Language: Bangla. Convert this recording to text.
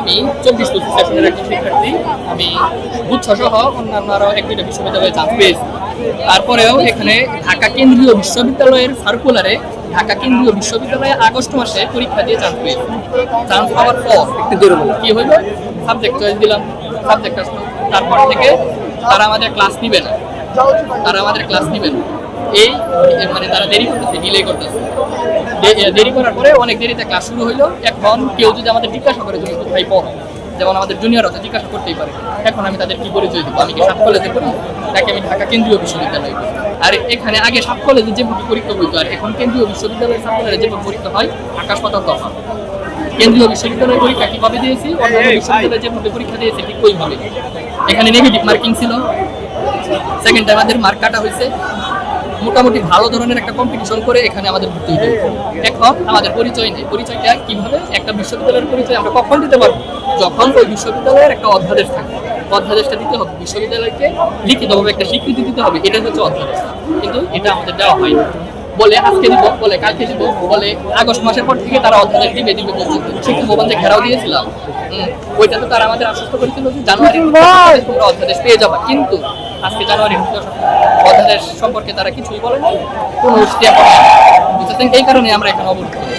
আমি চব্বিশ পঁচিশ সেশনের একজন শিক্ষার্থী। আমি গুচ্ছ সহ অন্যান্য আরও এক দুইটা বিশ্ববিদ্যালয়ে চান্স পেয়েছি। তারপরেও এখানে ঢাকা কেন্দ্রীয় বিশ্ববিদ্যালয়ের সার্কুলারে ঢাকা কেন্দ্রীয় বিশ্ববিদ্যালয়ে আগস্ট মাসে পরীক্ষা দিয়ে চান্স পেয়েছি। চান্স পাওয়ার পর কি হইল? সাবজেক্ট চয়েস দিলাম সাবজেক্ট আসলো। তারপর থেকে তারা আমাদের ক্লাস নিবে না। তারা আমাদের ক্লাস নিবে না। এই মানে তারা দেরি করতেছে ডিলে করতেছে। দেরি করার পরে অনেক দেরিতে ক্লাস শুরু হইল। এখন কেউ যদি আমাদের জিজ্ঞাসা করে তুমি কোথায় পড়ো? যেমন আমাদের জুনিয়র আছে জিজ্ঞাসা করতেই পারে। এখন আমি তাদের কি পরিচয় দিব। আমি কি সাত কলেজে পড়ি? নাকি আমি ঢাকা কেন্দ্রীয় বিশ্ববিদ্যালয়ে পড়ি? আর এখানে আগে সাত কলেজে যেভাবে পরীক্ষা হইতো আর এখন কেন্দ্রীয় বিশ্ববিদ্যালয়ের সাত কলেজে যেভাবে পরীক্ষা হয় আকাশ পাতাল তফাৎ কেন্দ্রীয় বিশ্ববিদ্যালয়ের পরীক্ষা কীভাবে দিয়েছি? অন্যান্য বিশ্ববিদ্যালয়ে যেভাবে পরীক্ষা দিয়েছে ঠিক ওইভাবে। এখানে নেগেটিভ মার্কিং ছিল। সেকেন্ড টাইম আমাদের মার্ক কাটা হয়েছে। মোটামুটি ভালো ধরনের একটা কম্পিটিশন করে এখানে আমাদের ভর্তি হতে এখন আমাদের পরিচয় নেই। পরিচয়টা কীভাবে? একটা বিশ্ববিদ্যালয়ের পরিচয় আমরা কখন দিতে পারব? যখন ওই বিশ্ববিদ্যালয়ের একটা অধ্যাদেশ থাকে অধ্যাদেশটা দিতে হবে। বিশ্ববিদ্যালয়কে লিখিতভাবে একটা স্বীকৃতি দিতে হবে। এটাই হচ্ছে অধ্যাদেশ। কিন্তু এটা আমাদের দেওয়া হয় না বলে আজকে দিব বলে কালকে দিব বলে আগস্ট মাসের পর থেকে তারা অধ্যাদেশ দিবে দিবে বলছে। শিক্ষক ভবনকে ঘেরাও দিয়েছিলাম। ওইটাতে তারা আমাদের আশ্বস্ত করেছিল যে জানুয়ারি তোমরা অধ্যাদেশ পেয়ে যাবা। কিন্তু আজকে জানুয়ারি, অধ্যাদেশ সম্পর্কে তারা কিছুই বলেনি। কোনো স্টেপ এই কারণে আমরা এখানে অবরোধ করি।